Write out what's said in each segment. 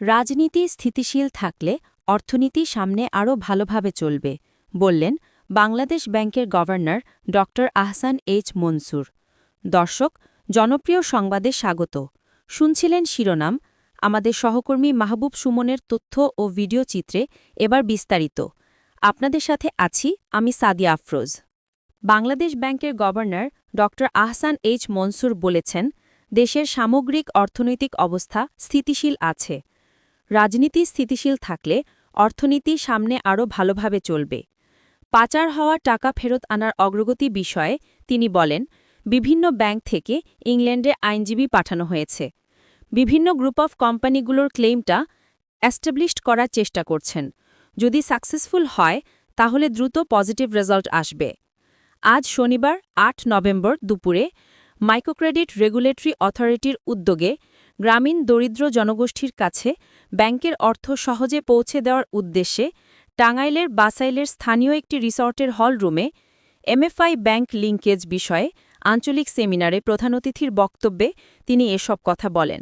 রাজনীতি স্থিতিশীল থাকলে অর্থনীতি সামনে আরও ভালোভাবে চলবে, বললেন বাংলাদেশ ব্যাংকের গভর্নর ড. আহসান এইচ মনসুর। দর্শক, জনপ্রিয় সংবাদে স্বাগত। শুনছিলেন শিরোনাম, আমাদের সহকর্মী মাহবুব সুমনের তথ্য ও ভিডিও চিত্রে এবার বিস্তারিত। আপনাদের সাথে আছি আমি সাদিয়া আফরোজ। বাংলাদেশ ব্যাংকের গভর্নর ড. আহসান এইচ মনসুর বলেছেন, দেশের সামগ্রিক অর্থনৈতিক অবস্থা স্থিতিশীল আছে। রাজনীতি স্থিতিশীল থাকলে অর্থনীতি সামনে আরও ভালোভাবে চলবে। পাচার হওয়া টাকা ফেরত আনার অগ্রগতি বিষয়ে তিনি বলেন, বিভিন্ন ব্যাংক থেকে ইংল্যান্ডে আইনজীবী পাঠানো হয়েছে। বিভিন্ন গ্রুপ অফ কোম্পানিগুলোর ক্লেইমটা অ্যাস্টাবলিশড করার চেষ্টা করছেন। যদি সাকসেসফুল হয়, তাহলে দ্রুত পজিটিভ রেজাল্ট আসবে। আজ শনিবার, আট নভেম্বর দুপুরে মাইক্রোক্রেডিট রেগুলেটরি অথরিটির উদ্যোগে গ্রামীণ দরিদ্র জনগোষ্ঠীর কাছে ব্যাংকের অর্থ সহজে পৌঁছে দেওয়ার উদ্দেশ্যে টাঙ্গাইলের বাসাইলের স্থানীয় একটি রিসর্টের হলরুমে এমএফআই ব্যাংক লিঙ্কেজ বিষয়ে আঞ্চলিক সেমিনারে প্রধান অতিথির বক্তব্যে তিনি এসব কথা বলেন।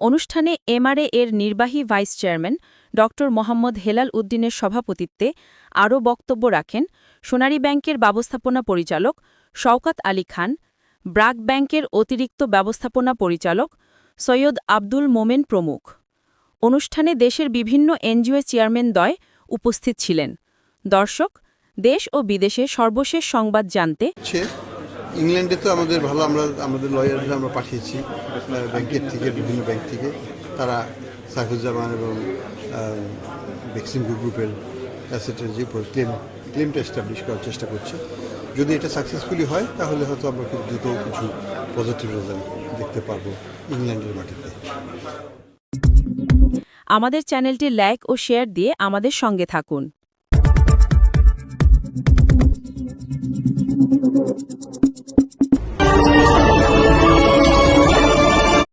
অনুষ্ঠানে এমআরএ এর নির্বাহী ভাইস চেয়ারম্যান ড. মোহাম্মদ হেলাল উদ্দিনের সভাপতিত্বে আরও বক্তব্য রাখেন সোনারী ব্যাংকের ব্যবস্থাপনা পরিচালক শওকাত আলী খান, ব্রাক ব্যাংকের অতিরিক্ত ব্যবস্থাপনা পরিচালক সৈয়দ আব্দুল মোমেন প্রমুখ। অনুষ্ঠানে দেশের বিভিন্ন এনজিও চেয়ারম্যান চেয়ারম্যানদ্বয় উপস্থিত ছিলেন। দর্শক, দেশ ও বিদেশে সর্বশেষ সংবাদ জানতে ইংল্যান্ডে তো আমাদের ভালো, আমরা, আমাদের লয়ারদের আমরা পাঠিয়েছি ব্যাংকের থেকে, বিভিন্ন ব্যাংক থেকে। তারা সাইফুজ্জামান এবং ভ্যাকসিন গ্রুপের অ্যাসেটের যে ক্লেম ক্লেমটা এস্টাবলিশ করার চেষ্টা করছে। যদি এটা সাকসেসফুলি হয়, তাহলে হয়তো আমরা খুব দ্রুত কিছু পজিটিভ রেজাল্ট দেখতে পারব ইংল্যান্ডের মাটিতে। আমাদের চ্যানেলটি লাইক ও শেয়ার দিয়ে আমাদের সঙ্গে থাকুন।